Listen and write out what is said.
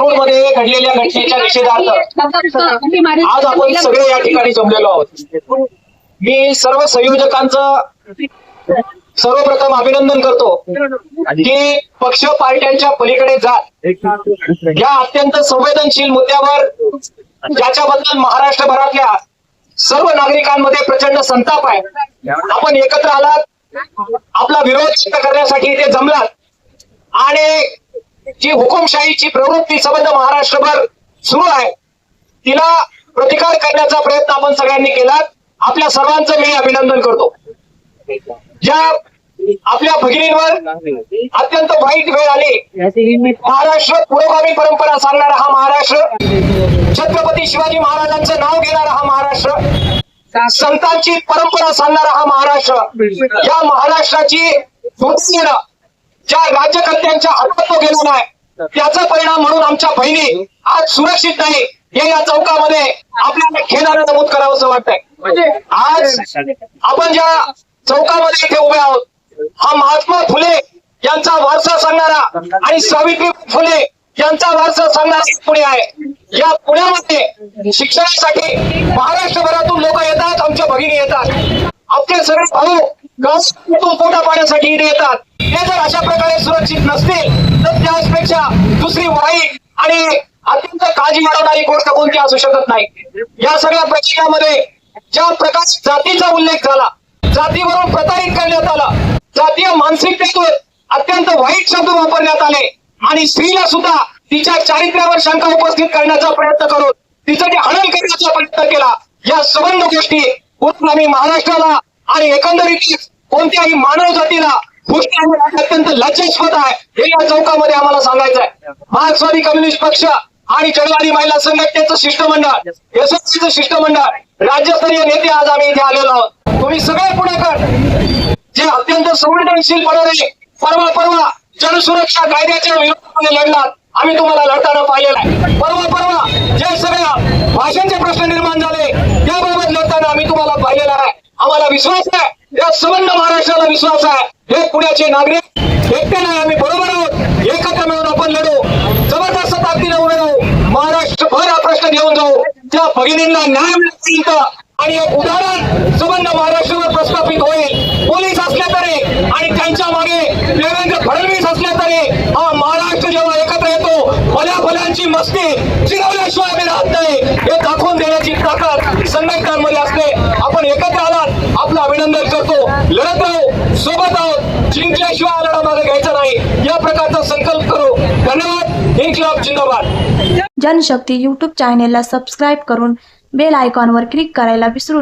कोथरूडमध्ये घडलेल्या घटनेच्या निषेधार्थ. आज आपण सगळे या ठिकाणी जमलेलो आहोत. मी सर्व संयोजकांचं सर्वप्रथम अभिनंदन करतो की पक्ष पार्ट्यांच्या पलीकडे जात या अत्यंत संवेदनशील मुद्द्यावर ज्याच्याबद्दल महाराष्ट्रभरातल्या सर्व नागरिकांमध्ये प्रचंड संताप आहे. आपण एकत्र आलात. आपला विरोध व्यक्त करण्यासाठी इथे जमलात. आणि जी हुकुमशाहीची प्रवृत्ती सबंध महाराष्ट्रभर सुरू आहे तिला प्रतिकार करण्याचा प्रयत्न आपण सगळ्यांनी केला आपल्या सर्वांचं मी अभिनंदन करतो. ज्या आपल्या भगिनींवर अत्यंत वाईट वेळ आली महाराष्ट्र पुरोगामी परंपरा सांगणारा हा महाराष्ट्र छत्रपती शिवाजी महाराजांचं नाव घेणारा हा महाराष्ट्र संतांची परंपरा सांगणारा हा महाराष्ट्र या महाराष्ट्राची ज्या राज्यकर्त्यांच्या हातात तो गेलेला आहे त्याचा परिणाम म्हणून आमच्या बहिणी आज सुरक्षित नाही. हे या चौकामध्ये आपल्याला खेळानं नमूद करावंसं वाटतंय. आज आपण ज्या चौकामध्ये इथे उभे आहोत हा महात्मा फुले यांचा वारसा सांगणारा आणि सावित्री फुले यांचा वारसा सांगणारा पुणे आहे. या पुण्यामध्ये शिक्षणासाठी महाराष्ट्रभरातून लोक येतात आमच्या भगिनी येतात. आपले सगळे भाऊ गावातून पोटा पाण्यासाठी इथे येतात. हे जर अशा प्रकारे सुरक्षित नसतील तर त्यापेक्षा दुसरी वाईट आणि अत्यंत काळजी वाढवणारी गोष्ट कोणती असू शकत नाही. या सगळ्या प्रश्नामध्ये ज्या प्रकारे जातीचा उल्लेख झाला जातीवरून प्रतारित करण्यात आला जातीय मानसिकतेतून अत्यंत वाईट शब्द वापरण्यात आले आणि स्त्रीला सुद्धा तिच्या चारित्र्यावर शंका उपस्थित करण्याचा प्रयत्न करून तिचं जे हनन करण्याचा प्रयत्न केला. या सबंध गोष्टी महाराष्ट्राला आणि एकंदरीत कोणत्याही मानव जातीला अत्यंत लज्जास्पद आहे. हे या चौकामध्ये आम्हाला सांगायचं आहे मार्क्सवादी कम्युनिस्ट पक्ष आणि चळवादी महिला संघटनेचं शिष्टमंडळ यशस्वीचं शिष्टमंडळ राज्यस्तरीय नेते आज आम्ही इथे आलेलो आहोत. तुम्ही सगळे पुणेकर जे अत्यंत संवेदनशील संवेदनशीलपणाने परवा परवा जनसुरक्षा कायद्याच्या विरोधामध्ये लढलात आम्ही तुम्हाला लढताना पाहिलेलं आहे. परवा परवा जे सगळ्या भाषांचे प्रश्न निर्माण झाले त्याबाबत लढताना आम्ही तुम्हाला पाहिलेला आहे. आम्हाला विश्वास आहे या सुवर्ण महाराष्ट्राला विश्वास आहे. हे पुण्याचे नागरिक एकटे नाही आम्ही बरोबर आहोत. एकत्र मिळून आपण लढू. जबरदस्त ताकदीने उभे राहू. महाराष्ट्रभर हा प्रश्न घेऊन जाऊ. त्या भगिनींना न्याय मिळतील का आणि एक उदाहरण सुवर्ण महाराष्ट्रावर प्रस्थापित होईल. पोलीस असले तरी आणि त्यांच्या मागे देवेंद्र फडणवीस असले तरी हा महाराष्ट्र जेव्हा एकत्र येतो भल्या भल्यांची मस्ती चिरवल्याशिवाय आम्ही राहत नाही. हे दाखवून देण्याची ताकद संघटनांमध्ये असते. आलात अभिनंदन करतो. लढत राहू. सोबत आहोत. जिंकल्याशिवाय लढा मागे घ्यायचा नाही. या प्रकारचा संकल्प करू. धन्यवाद. इन्क्लाब जिंदाबाद. जनशक्ती यूट्यूब चॅनेलला सबस्क्राईब करून बेल आयकॉनवर क्लिक करायला विसरू